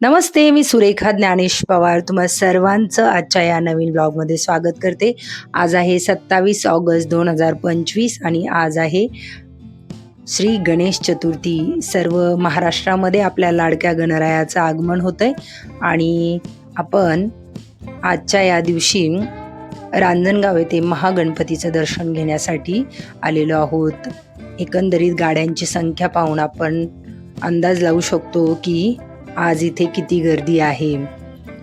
नमस्ते मी सुरेखा ज्ञानेश पवार. तुम्हा सर्वांचं आजच्या या नवीन ब्लॉगमध्ये स्वागत करते. आज आहे सत्तावीस ऑगस्ट दोन हजार पंचवीस आणि आज आहे श्री गणेश चतुर्थी. सर्व महाराष्ट्रामध्ये आपल्या लाडक्या गणरायाचं आगमन होतं आहे आणि आपण आजच्या या दिवशी रांजणगाव येथे महागणपतीचं दर्शन घेण्यासाठी आलेलो आहोत. एकंदरीत गाड्यांची संख्या पाहून आपण अंदाज लावू शकतो की आज इथे किती गर्दी आहे?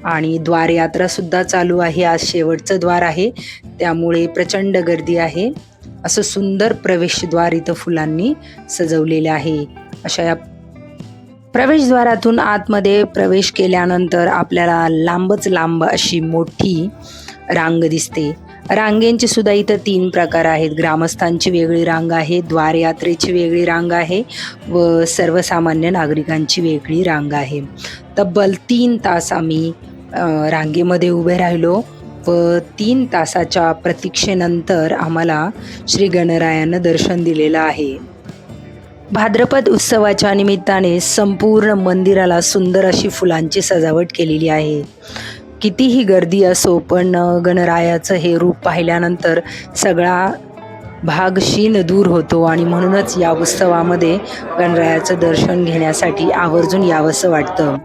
आणि द्वारयात्रा सुद्धा चालू आहे. आज शेवटचं द्वार आहे. त्यामुळे प्रचंड गर्दी आहे. असं सुंदर प्रवेशद्वार इथं फुलांनी सजवलेले आहे. अशा या प्रवेशद्वारातून आतमध्ये प्रवेश केल्यानंतर आपल्याला लांबच लांब अशी मोठी रांग दिसते. रांगेंचे सुद्धा इथं तीन प्रकार आहेत. ग्रामस्थांची वेगळी रांग आहे द्वारयात्रेची वेगळी रांग आहे व सर्वसामान्य नागरिकांची वेगळी रांग आहे. तब्बल तीन तास आम्ही रांगेमध्ये उभे राहिलो व तीन तासाच्या प्रतीक्षेनंतर आम्हाला श्री गणरायानं दर्शन दिलेलं आहे. भाद्रपद उत्सवाच्या निमित्ताने संपूर्ण मंदिराला सुंदर अशी फुलांची सजावट केलेली आहे. कितीही गर्दी असो पण गणरायाचं हे रूप पाहिल्यानंतर सगळा भाग शीन दूर होतो आणि म्हणूनच या उत्सवामध्ये गणरायाचं दर्शन घेण्यासाठी आवर्जून यावंसं वाटतं.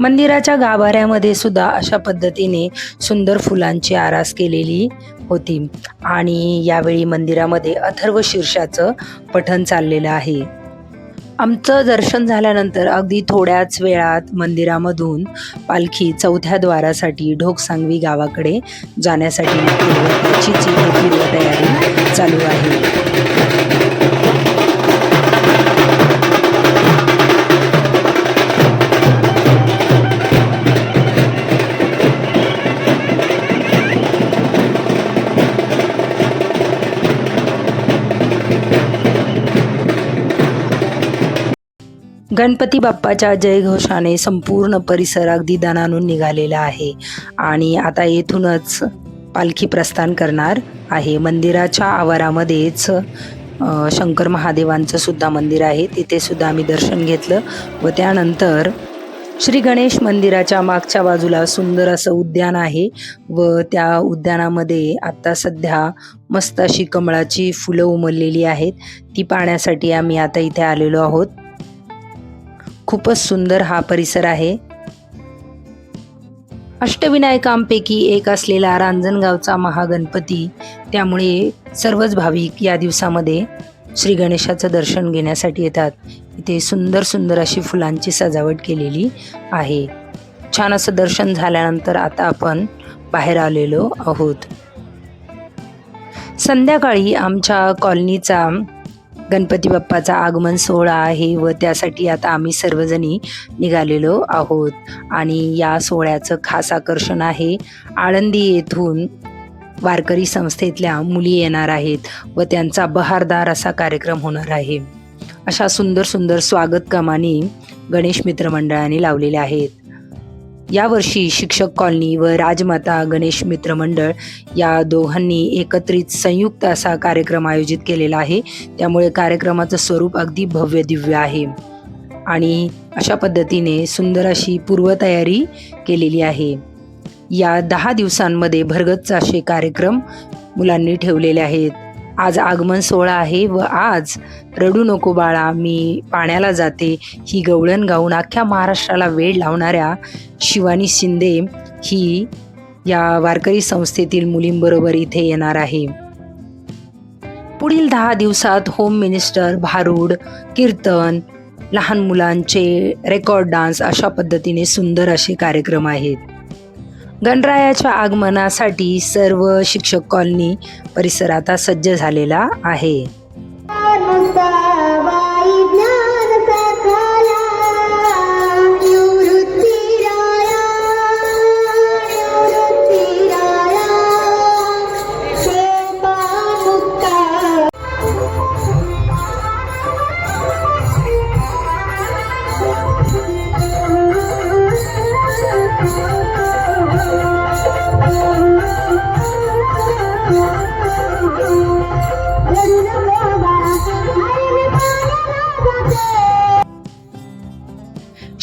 मंदिराच्या गाभाऱ्यामध्ये सुद्धा अशा पद्धतीने सुंदर फुलांची आरास केलेली होती. आणि यावेळी मंदिरामध्ये अथर्व शीर्षाचं पठण चाललेलं आहे. आमचं दर्शन झाल्यानंतर अगदी थोड्याच वेळात मंदिरामधून पालखी चौथ्या द्वारासाठी ढोकसांगवी गावाकडे जाण्यासाठी तयारी चालू आहे. गणपती बाप्पाच्या जयघोषाने संपूर्ण परिसर अगदी दणानून निघालेला आहे. आणि आता येथूनच पालखी प्रस्थान करणार आहे. मंदिराच्या आवारामध्येच शंकर महादेवांचं सुद्धा मंदिर आहे. तिथे सुद्धा आम्ही दर्शन घेतलं व त्यानंतर श्री गणेश मंदिराच्या मागच्या बाजूला सुंदर असं उद्यान आहे व त्या उद्यानामध्ये आत्ता सध्या मस्त अशी कमळाची फुलं उमललेली आहेत. ती पाहण्यासाठी आम्ही आता इथे आलेलो आहोत. खूपच सुंदर हा परिसर आहे. अष्टविनायकांपैकी एक असलेला रांजणगावचा महागणपती त्यामुळे सर्वच भाविक या दिवसामध्ये श्री गणेशाचं दर्शन घेण्यासाठी येतात. इथे सुंदर सुंदर अशी फुलांची सजावट केलेली आहे. छान असं दर्शन झाल्यानंतर आता आपण बाहेर आलेलो आहोत. संध्याकाळी आमच्या कॉलनीचा गणपती बाप्पाचा आगमन सोहळा आहे व त्यासाठी आता आम्ही सर्वजणी निघालेलो आहोत. आणि या सोहळ्याचं खास आकर्षण आहे आळंदी येथून वारकरी संस्थेतल्या मुली येणार आहेत व त्यांचा बहारदार असा कार्यक्रम होणार आहे. अशा सुंदर सुंदर स्वागत कमानी गणेश मित्रमंडळाने लावलेल्या आहेत. यावर्षी शिक्षक कॉलनी व राजमाता गणेश मित्र मंडळ या दोघांनी एकत्रित संयुक्त असा कार्यक्रम आयोजित केलेला आहे. त्यामुळे कार्यक्रमाचं स्वरूप अगदी भव्य दिव्य आहे. आणि अशा पद्धतीने सुंदर अशी पूर्वतयारी केलेली आहे. या दहा दिवसांमध्ये भरगच्च असे कार्यक्रम मुलांनी ठेवलेले आहेत. आज आगमन सोहळा आहे व आज रडू नको बाळा मी पाण्याला जाते. ही गवळण गाऊन अख्ख्या महाराष्ट्राला वेळ लावणाऱ्या शिवानी शिंदे ही या वारकरी संस्थेतील मुलींबरोबर इथे येणार आहे. पुढील दहा दिवसात होम मिनिस्टर भारूड कीर्तन लहान मुलांचे रेकॉर्ड डान्स अशा पद्धतीने सुंदर असे कार्यक्रम आहेत. गणरायाच्या आगमनासाठी सर्व शिक्षक कॉलनी परिसर आता सज्ज झालेला आहे.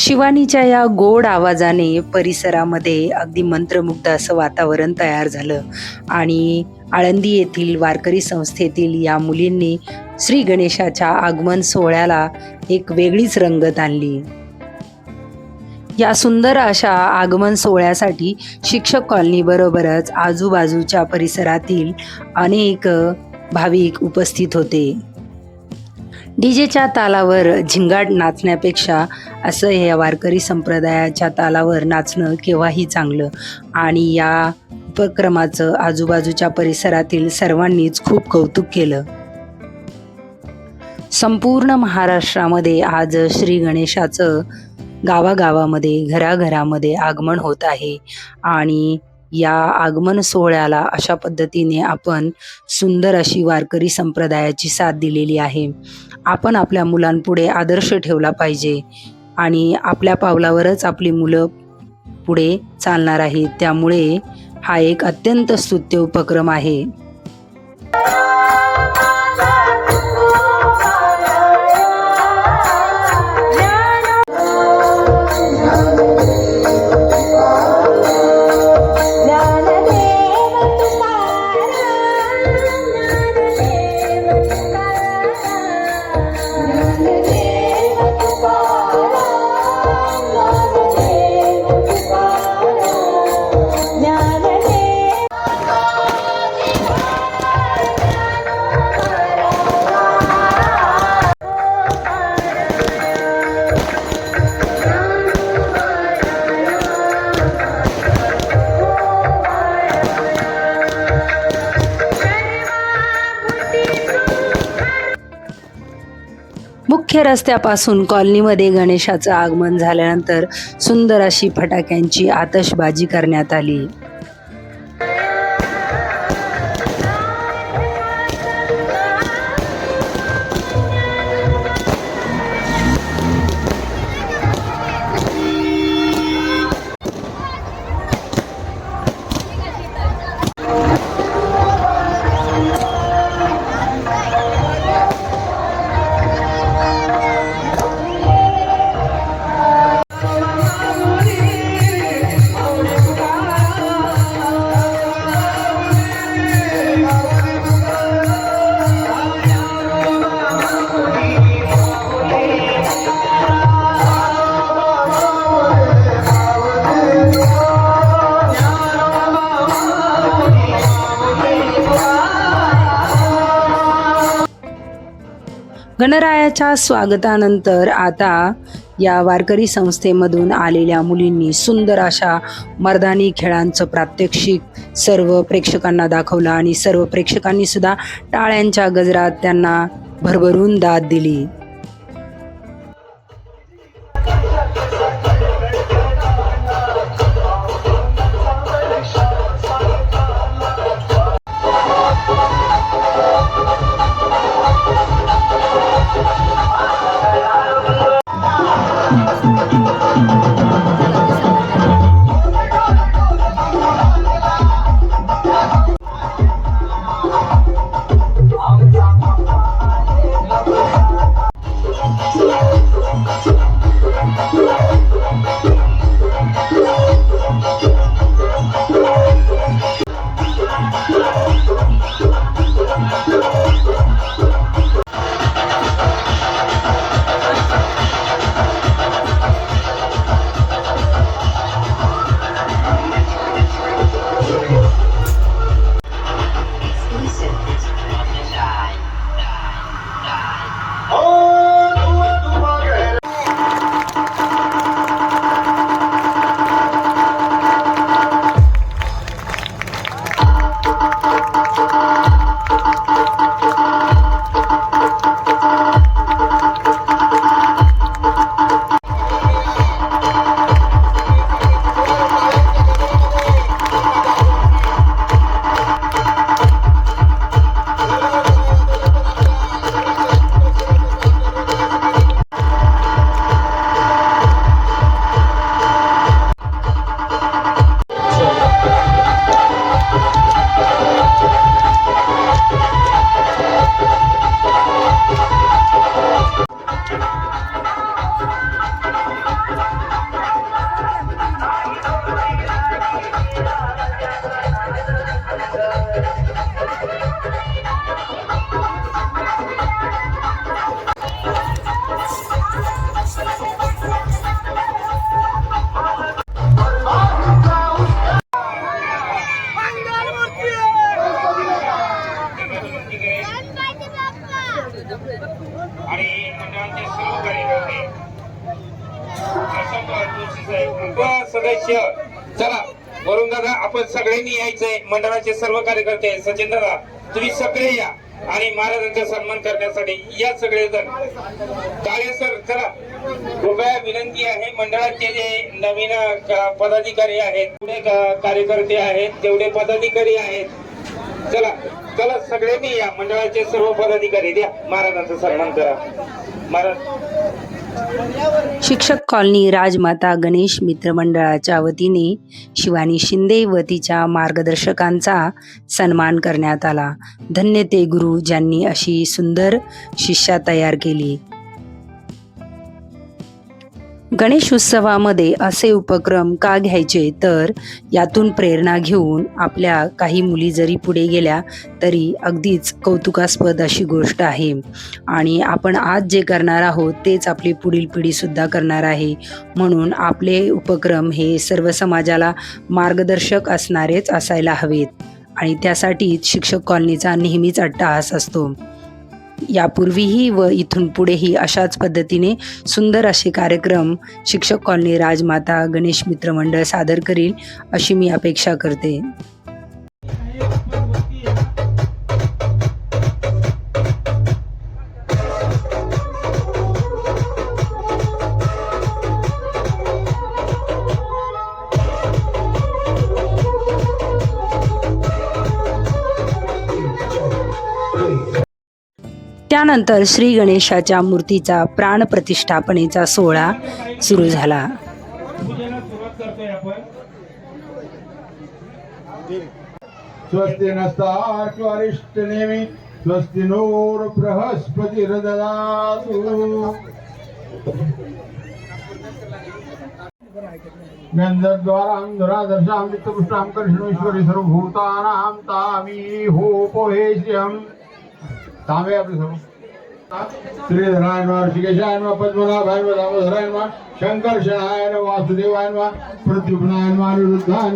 शिवानीच्या या गोड आवाजाने परिसरामध्ये अगदी मंत्रमुग्ध असं वातावरण तयार झालं. आणि आळंदी येथील वारकरी संस्थेतील या मुलींनी श्री गणेशाच्या आगमन सोहळ्याला एक वेगळीच रंगत आणली. या सुंदर अशा आगमन सोहळ्यासाठी शिक्षक कॉलनीबरोबरच आजूबाजूच्या परिसरातील अनेक भाविक उपस्थित होते. डीजेच्या तालावर झिंगाट नाचण्यापेक्षा असं या वारकरी संप्रदायाच्या तालावर नाचणं केव्हाही चांगलं. आणि या उपक्रमाचं आजूबाजूच्या परिसरातील सर्वांनीच खूप कौतुक केलं. संपूर्ण महाराष्ट्रामध्ये आज श्री गणेशाचं गावागावामध्ये घराघरामध्ये आगमन होत आहे. आणि या आगमन सोहळ्याला अशा पद्धतीने आपण सुंदर अशी वारकरी संप्रदायाची साथ दिलेली आहे. आपण आपल्या मुलांपुढे आदर्श ठेवला पाहिजे. आणि आपल्या पावलावरच आपली मुलं पुढे चालणार आहेत. त्यामुळे हा एक अत्यंत स्तुत्य उपक्रम आहे. मुख्य रस्त्यापासून कॉलनीमध्ये गणेशाचं आगमन झाल्यानंतर सुंदर अशी फटाक्यांची आतषबाजी करण्यात आली. गणरायाच्या स्वागतानंतर आता या वारकरी संस्थेमधून आलेल्या मुलींनी सुंदर अशा मर्दानी खेळांचं प्रात्यक्षिक सर्व प्रेक्षकांना दाखवलं आणि सर्व प्रेक्षकांनी सुद्धा टाळ्यांच्या गजरात त्यांना भरभरून दाद दिली. सदस्य. चला वरुण दादा आपण सगळ्यांनी यायचंय. मंडळाचे सर्व कार्यकर्ते सचिन दादा तुम्ही सगळे या. आणि महाराजांचा सन्मान करण्यासाठी या सगळे जण काळे सर चला. कृपया विनंती आहे मंडळाचे जे नवीन पदाधिकारी आहेत पुढे कार्यकर्ते आहेत तेवढे पदाधिकारी आहेत. चला चला सगळ्यांनी या. मंडळाचे सर्व पदाधिकारी द्या. महाराजांचा सन्मान करा. महाराज. शिक्षक कॉलनी राजमाता गणेश मित्र मंडळाच्या वतीने शिवानी शिंदे व तिच्या मार्गदर्शकांचा सन्मान करण्यात आला. धन्य ते गुरु ज्यांनी अशी सुंदर शिष्या तयार केली. गणेश उत्सवामध्ये असे उपक्रम का घ्यायचे? तर यातून प्रेरणा घेऊन आपल्या काही मुली जरी पुढे गेल्या तरी अगदीच कौतुकास्पद अशी गोष्ट आहे. आणि आपण आज जे करणार आहोत तेच आपली पुढील पिढीसुद्धा करणार आहे. म्हणून आपले उपक्रम हे सर्व समाजाला मार्गदर्शक असणारेच असायला हवेत. आणि त्यासाठीच शिक्षक कॉलनीचा नेहमीच अट्टाहास असतो. यापूर्वीही व इथून पुढेही अशाच पद्धतीने सुंदर असे कार्यक्रम शिक्षक कॉलनी राजमाता गणेश मित्र मंडळ सादर करील अशी मी अपेक्षा करते. त्यानंतर श्री गणेशाच्या मूर्तीचा प्राणप्रतिष्ठापनेचा सोहळा सुरू झाला. पूजेला सुरुवात करतोय आपण स्वस्ति नस्तार्क्वरिष्ठ नोर बृहस्पति ददातु गन्धद्वारां दुरादर्शां वित्तपुष्टां कर्षणेश्वरी सर्वभूतानां तामी हो तांबे तामे आपले सर्व श्रीधराय नमः ऋषिकेशाय नमः पद्मनाभाय नमः दामोदराय नमः शंकर्षणाय नमः वासुदेवाय नमः प्रद्युम्नाय नमः अनिरुद्धाय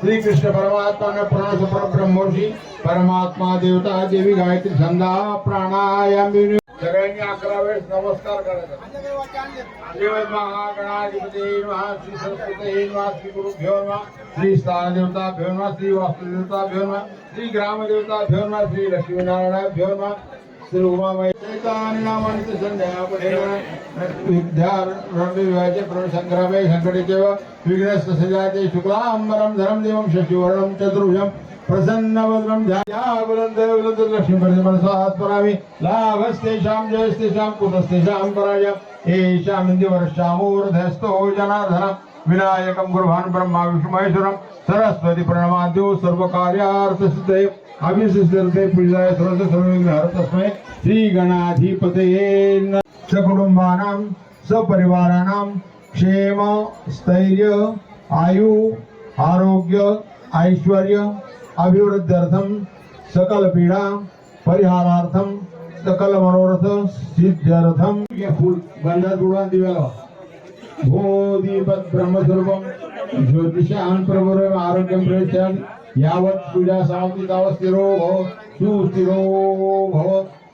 श्रीकृष्ण परमात्मा प्रणस परब्रह्मोषी परमात्मा देवता देवी गायत्री संधा प्राणायाम सगळ्यांनी अकरा वेळेस नमस्कार करायचा. देवत नमः श्री सरस्वती नमः श्री नमः श्री स्थानदेवताभ्यो नमः श्री वास्तुदेवताभ्यो नमः श्री ग्रामदेवताभ्यो नमः श्री लक्ष्मीनारायणाभ्यो नमः श्री उमामय नामांत संध्यापणे विद्यारण्यविवाचे प्रणसंग्रामे संकटितेव विघ्नस्त सजाते शुक्लांबरं धरं देवं शशिवर्णं चतुर्भुजं प्रसन्न वज्रम बुलंद बुलंद लक्ष्मी मनसात् परामि। लाभस्तेषां जयस्तेषां कुतस्तेषां पराजय येषां विनायकं गुरुभान् ब्रह्मा विष्णुमहेश्वरं। सरस्वती प्रणमाद्यो सर्वकार्यार्थसिद्धये। अभिसिद्धते पूजाय सरस्वती सर्वविघ्नहर तस्मै श्रीगणाधिपतये नमः। सकुटुंबानां सपरिवाराणां क्षेम स्थैर्य आयु आरोग्य ऐश्वर्य अभिवृद्ध्यर्थं सकल पीडा परिहारार्थं सकल मनोरथ सिद्ध्यर्थं फूल गंधात बुडवा दिव्याला भो दीपत ब्रह्मस्वरूपम ज्योतिषां प्रभुरम आरोग्यं प्रयच्छामि यावत पूजा समाप्ती तावत् स्थिरो भव स्थिरो भव।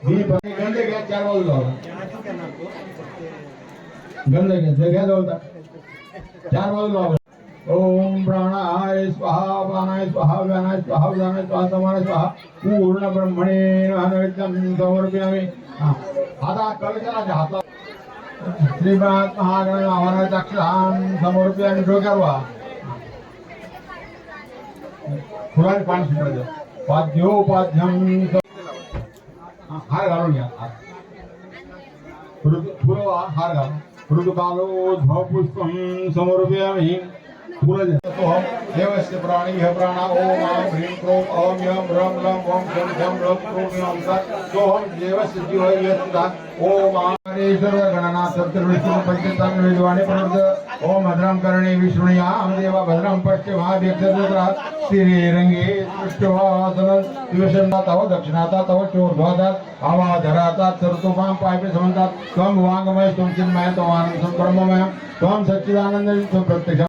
दीप गंध घ्या चार बाजूला गंध घ्या ते घ्या जवळचा. चार बाजूला लावा. ओम प्राणाय स्वाहा प्राणाय स्वाहा व्यानाय स्वाहा व्यानाय स्वाहा समानाय स्वाहा पूर्ण ब्रह्मणे नैवेद्यं समर्पयामि. हा. आता कलशाच्या हातात. श्रीपाद महागण आव्हानाचा अक्षरान समर्पी आणि डोक्यावर व्हा फुलाने पाणी शिकवायचं पाद्योपाध्यम हार घालून घ्या. हार फुलवा हार घालून. ऋतुकालो ध्वपुष्पं समर्पयामि. देवस्य प्राणी ह्य प्राणा ओम आम ह्रीं क्रोम अहम यम रम लम ओम शम शम रम क्रोम यम सत् सोहम देवस्य जीव यस्ता ओम आमेश्वर गणना सप्तऋषी पंचतान विद्वाने प्रवर्त ओम भद्रम कर्णे विष्णुयाम देवा भद्रम पश्चिमाभ्यक्षरात स्थिरे रंगे पृष्ठवासन दिवसंदा तव दक्षिणाता तव चोर्ध्वादात आवाधरातात सर्तोपाम पायपे समंतात त्वं वाङ्मय त्वं चिन्मय त्वं आनंद ब्रह्ममय त्वं सच्चिदानंद त्वं प्रत्यक्ष।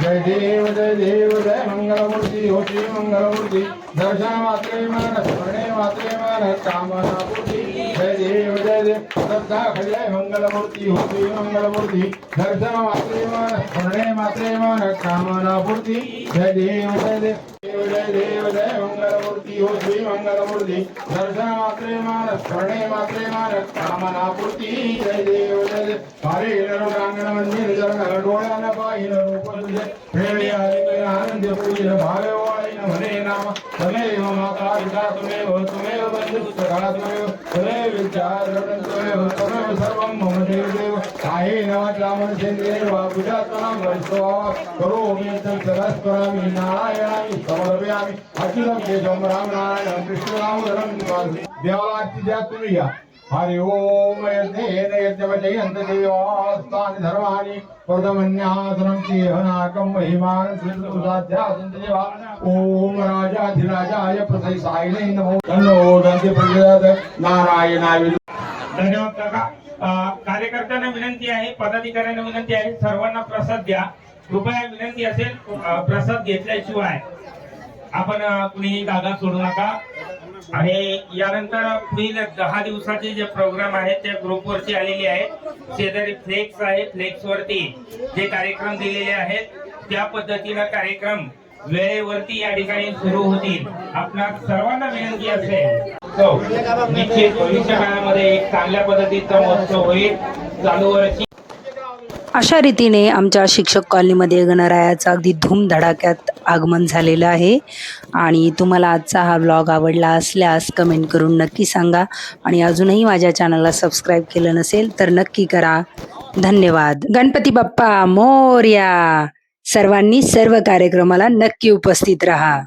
जय देव जय देव जय मंगलमूर्ती होती मंगलमूर्ती। दर्शन मात्रे मन स्मरणे मात्रे मन कामना पूर्ती जय देव जय देव श्रद्धा जय मंगलमूर्ती होती मंगलमूर्ती दर्शन मात्रे मन स्मरणे मात्रे मन कामना पूर्ती जय देव जय देव देव जय देव जय मंगलमूर्ती होती मंगलमूर्ती दर्शन मात्रे मन स्मरणे मात्रे मन कामना पूर्ती जय देव जय देव हरे रांगण मंदिर जर डोळ्यानं पाहिन रूप तुझे प्रेमी आले आनंद पूजन भावे वाळीन नाम तमेव माता पिता तुमेव तुमेव बंधु तुमेव तुमेव विचार तुमेव तुमेव सर्वं मम वा पूजात्मनां करोमि नारायणामि समर्पयामि केशवं राम देवाला आरती द्या तुम्ही या. हरि ओम यज्ञेन यज्ञवचयन्त देवास्तानि धर्माणि प्रथमन्यासनं चेहनाकं महिमानं श्रीसुसाध्यासन्त देवा। ॐ राजाधिराजाय प्रसै सायिने नमो तन्नो दन्ति प्रचोदयात् नारायणाय धन्यवाद काका. कार्यकर्त्यांना विनंती आहे पदाधिकाऱ्यांना विनंती आहे सर्वांना प्रसाद द्या. कृपया विनंती असेल प्रसाद घेतल्याशिवाय आपण अं, कुणीही जागा सोडू नका. आणि यानंतर पुढील दहा दिवसाचे जे प्रोग्राम आहेत त्या ग्रुपवरती आलेले आहेत शेजारी फ्लेक्स आहे. फ्लेक्स वरती जे कार्यक्रम दिलेले आहेत त्या पद्धतीनं कार्यक्रम वेळेवरती या ठिकाणी सुरू होतील. आपल्या सर्वांना विनंती असेल निश्चित भविष्य काळामध्ये एक चांगल्या पद्धतीचा महोत्सव होईल. चालू वर्षी अशा रीतीने आमच्या शिक्षक कॉलनीमध्ये गणरायाचं अगदी धूमधडाक्यात आगमन झालेलं आहे. आणि तुम्हाला आजचा हा ब्लॉग आवडला असल्यास कमेंट करून नक्की सांगा. आणि अजूनही माझ्या चॅनलला सबस्क्राईब केलं नसेल तर नक्की करा. धन्यवाद. गणपती बाप्पा मोर्या. सर्वांनी सर्व कार्यक्रमाला नक्की उपस्थित रहा.